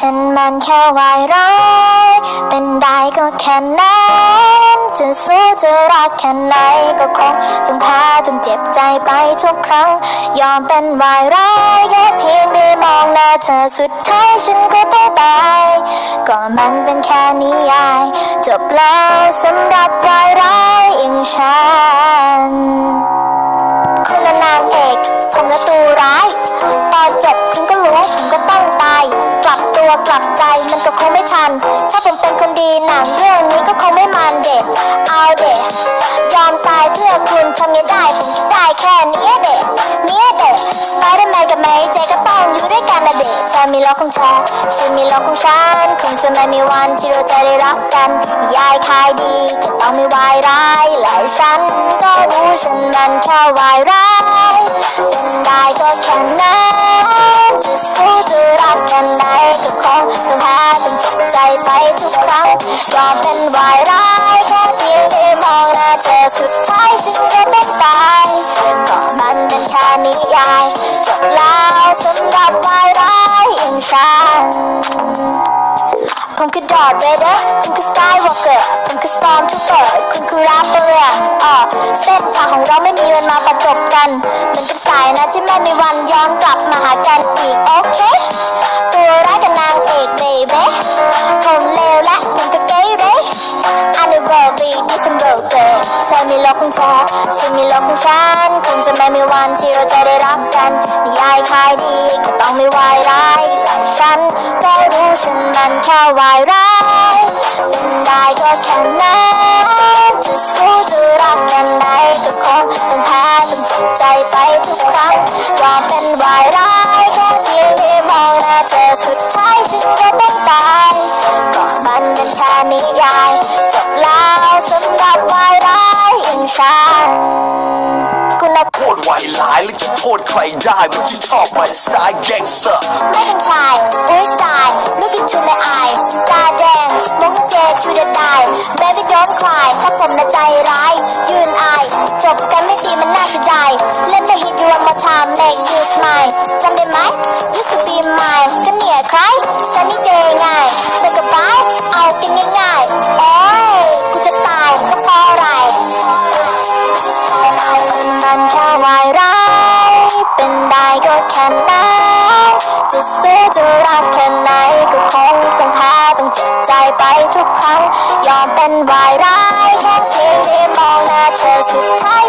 ฉันมันแค่วายร้ายเป็นได้ก็แค่นั้นจะสู้จะรักแค่ไหนก็คงต้องแพ้ต้องเจ็บใจไปทุกครั้ง ยอมเป็นวายร้ายแค่เพียงได้มองหน้าเธอสุดท้ายฉันก็ต้องตายก็มันเป็นแค่นิยาย จบแล้วสำหรับวายร้ายอย่างฉันคุณนางเอก ผมละตัวร้ายต หนังเรื่องนี้ก็คงไม่มันเด็ด เอาเด็ดยอมตายเพื่อคุณทำไงได้ผมคิดได้แค่นี้เด็ดนี้เด็ดสไปเดอร์แมนกับแมรี่เจก็ต้องอยู่ด้วยกันนะเด็ดเธอมีโลกของเธอฉันมีโลกของฉันคงจะไม่มีวันที่เราจะได้รักกัน ยายขายดีก็ต้องมีวายร้ายและฉันก็รู้ฉันมันแค่วายร้าย ยอมเป็นวายร้ายแค่เพียงได้มองหน้าเธอสุดท้ายฉันก็ต้องตายก็มันเป็นแค่นิยายจบแล้วสำหรับวายร้ายอย่างฉันผมคือดอร์ดเวเดอร์คุณคือสกายวอล์กเกอร์ผมคือสตอมทูเปอร์คุณคือแรปเปอร์อ่อเส้นทางของเราไม่มีวันมาประจบกันเหมือนกับสายนะที่ไม่มีวันย้อนกลับมาหากันอีกโอเค เธอมีโลกของแท้ฉันมีโลกของฉันคงจะไม่มีวันที่เราจะได้รักกันนิยายขายดีก็ต้องไม่วายร้ายและฉันก็รู้ฉันมันแค่วายร้ายเป็นได้ก็แค่นั้นายอย่างฉันคุณน่ะโทษไหวหลายแล้วจะโทษใครได้เมันที่ชอบไปสไตล์แก๊งสเตอร์ไม่เป็นชายอุ้ยตาย look into my eye ตาแดง smoke J to the die baby don't cry ถ้าผมนะใจร้าย ยืนอาย จบกันไม่ แค่นั้นจะสู้จะรักแค่ไหนก็คงต้องแพ้ต้องเจ็บใจไปทุกครั้ง ยอมเป็นวายร้ายแค่เพียงได้มองหน้าเธอสุดท้าย